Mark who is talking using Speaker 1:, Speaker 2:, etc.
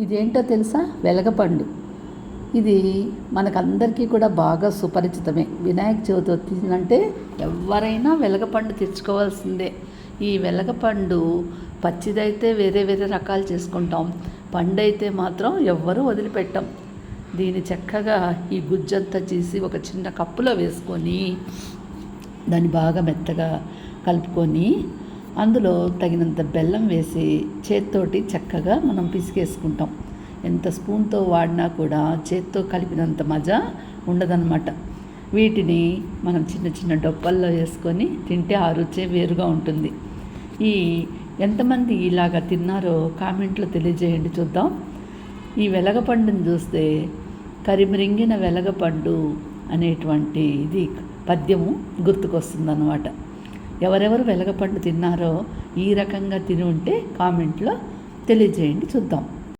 Speaker 1: ఇదేంటో తెలుసా? వెలగపండు. ఇది మనకందరికీ కూడా బాగా సుపరిచితమే. వినాయక చవితి వచ్చిందంటే ఎవరైనా వెలగపండు తెచ్చుకోవాల్సిందే. ఈ వెలగపండు పచ్చిదైతే వేరే వేరే రకాలు చేసుకుంటాం. పండు అయితే మాత్రం ఎవ్వరూ వదిలిపెట్టం. దీన్ని చక్కగా ఈ గుజ్జంతా చేసి ఒక చిన్న కప్పులో వేసుకొని దాన్ని బాగా మెత్తగా కలుపుకొని అందులో తగినంత బెల్లం వేసి చేత్తోటి చక్కగా మనం పిసికేసుకుంటాం. ఎంత స్పూన్తో వాడినా కూడా చేత్తో కలిపినంత మజా ఉండదన్నమాట. వీటిని మనం చిన్న చిన్న డొప్పల్లో వేసుకొని తింటే ఆ రుచే వేరుగా ఉంటుంది. ఈ ఎంతమంది ఇలాగ తిన్నారో కామెంట్లో తెలియజేయండి చూద్దాం. ఈ వెలగపండుని చూస్తే కరిమిరింగిన వెలగపండు అనేటువంటి ఇది పద్యము గుర్తుకొస్తుందన్నమాట. ఎవరెవరు వెలగపండు తిన్నారో ఈ రకంగా తిని ఉంటే కామెంట్లో తెలియజేయండి. చూద్దాం.